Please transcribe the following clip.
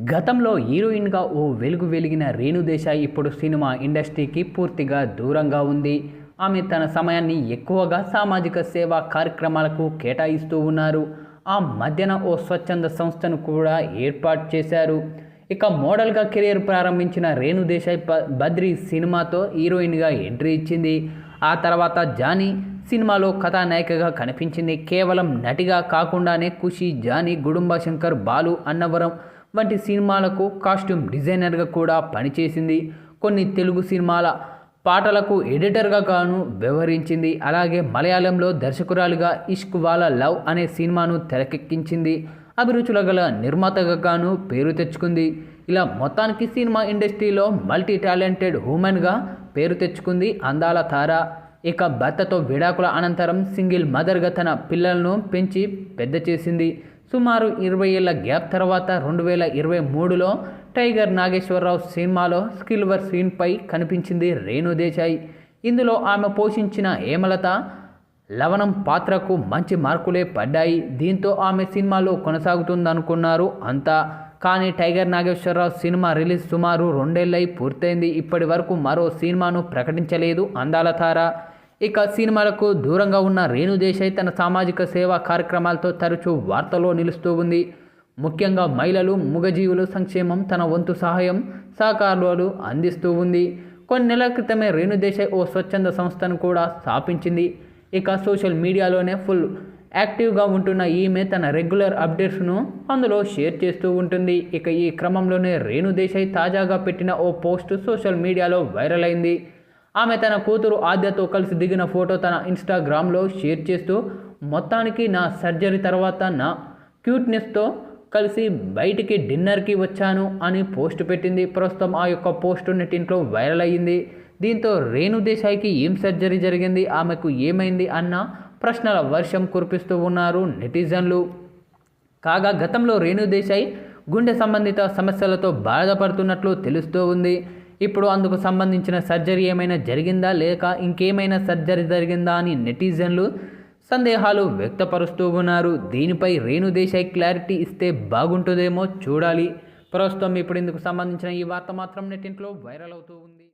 గతంలో హీరోయిన్గా ఓ వెలుగు వెలిగిన రేణు దేశాయ్ ఇప్పుడు సినిమా ఇండస్ట్రీకి పూర్తిగా దూరంగా ఉంది. ఆమె తన సమయాన్ని ఎక్కువగా సామాజిక సేవా కార్యక్రమాలకు కేటాయిస్తూ ఉన్నారు. ఆ మధ్యన ఓ స్వచ్ఛంద సంస్థను కూడా ఏర్పాటు చేశారు. ఇక మోడల్గా కెరీర్ ప్రారంభించిన రేణు దేశాయ్ బద్రి సినిమాతో హీరోయిన్గా ఎంట్రీ ఇచ్చింది. ఆ తర్వాత జానీ సినిమాలో కథానాయికగా కనిపించింది. కేవలం నటిగా కాకుండానే ఖుషి జానీ గుడుంబ శంకర్ బాలు అన్నవరం వంటి సినిమాలకు కాస్ట్యూమ్ డిజైనర్గా కూడా పనిచేసింది. కొన్ని తెలుగు సినిమాల పాటలకు ఎడిటర్గా గాను వ్యవహరించింది. అలాగే మలయాళంలో దర్శకురాలుగా ఇష్క్ వాలా లవ్ అనే సినిమాను తెరకెక్కించింది. అభిరుచుల గల నిర్మాతగా గాను పేరు తెచ్చుకుంది. ఇలా మొత్తానికి సినిమా ఇండస్ట్రీలో మల్టీ టాలెంటెడ్ ఉమెన్గా పేరు తెచ్చుకుంది అందాల తార. ఇక భర్తతో విడాకుల అనంతరం సింగిల్ మదర్గా తన పిల్లలను పెంచి పెద్ద చేసింది. సుమారు ఇరవై ఏళ్ళ గ్యాప్ తర్వాత రెండు వేల ఇరవై మూడులో టైగర్ నాగేశ్వరరావు సినిమాలో స్కిల్వర్ సీన్పై కనిపించింది రేణు దేశాయ్. ఇందులో ఆమె పోషించిన హేమలత లవణం పాత్రకు మంచి మార్కులే పడ్డాయి. దీంతో ఆమె సినిమాలో కొనసాగుతుందనుకున్నారు అంతా. కానీ టైగర్ నాగేశ్వరరావు సినిమా రిలీజ్ సుమారు రెండేళ్ళై పూర్తయింది. ఇప్పటి వరకు మరో సినిమాను ప్రకటించలేదు అందాల తార. ఇక సినిమాలకు దూరంగా ఉన్న రేణు దేశాయ్ తన సామాజిక సేవా కార్యక్రమాలతో తరచూ వార్తల్లో నిలుస్తూ ఉంది. ముఖ్యంగా మహిళలు మూగజీవుల సంక్షేమం తన వంతు సహాయం సహకారాలు అందిస్తూ ఉంది. కొన్ని నెలల క్రితమే రేణు దేశాయ్ ఓ స్వచ్ఛంద సంస్థను కూడా స్థాపించింది. ఇక సోషల్ మీడియాలోనే ఫుల్ యాక్టివ్గా ఉంటున్న ఈమె తన రెగ్యులర్ అప్డేట్స్ను అందులో షేర్ చేస్తూ ఉంటుంది. ఇక ఈ క్రమంలోనే రేణు దేశాయ్ తాజాగా పెట్టిన ఓ పోస్ట్ సోషల్ మీడియాలో వైరల్ అయింది. ఆమె తన కూతురు ఆద్యతో కలిసి దిగిన ఫోటో తన ఇన్స్టాగ్రామ్లో షేర్ చేస్తూ మొత్తానికి నా సర్జరీ తర్వాత నా క్యూట్నెస్తో కలిసి బయటికి డిన్నర్కి వచ్చాను అని పోస్ట్ పెట్టింది. ప్రస్తుతం ఆ యొక్క పోస్ట్ నెట్టింట్లో వైరల్ అయ్యింది. దీంతో రేణుదేశాయ్కి ఏం సర్జరీ జరిగింది ఆమెకు ఏమైంది అన్న ప్రశ్నల వర్షం కురిపిస్తూ ఉన్నారు నెటిజన్లు. కాగా గతంలో రేణు దేశాయ్ గుండె సంబంధిత సమస్యలతో బాధపడుతున్నట్లు తెలుస్తూ ఉంది. ఇప్పుడు అందుకు సంబంధించిన సర్జరీ ఏమైనా జరిగిందా లేక ఇంకేమైనా సర్జరీ జరిగిందా అని నెటిజన్లు సందేహాలు వ్యక్తపరుస్తూ ఉన్నారు. దీనిపై రేణు దేశాయ్ క్లారిటీ ఇస్తే బాగుంటుందేమో చూడాలి. ప్రస్తుతం ఇప్పుడు ఇందుకు సంబంధించిన ఈ వార్త మాత్రం నెట్టింట్లో వైరల్ అవుతూ ఉంది.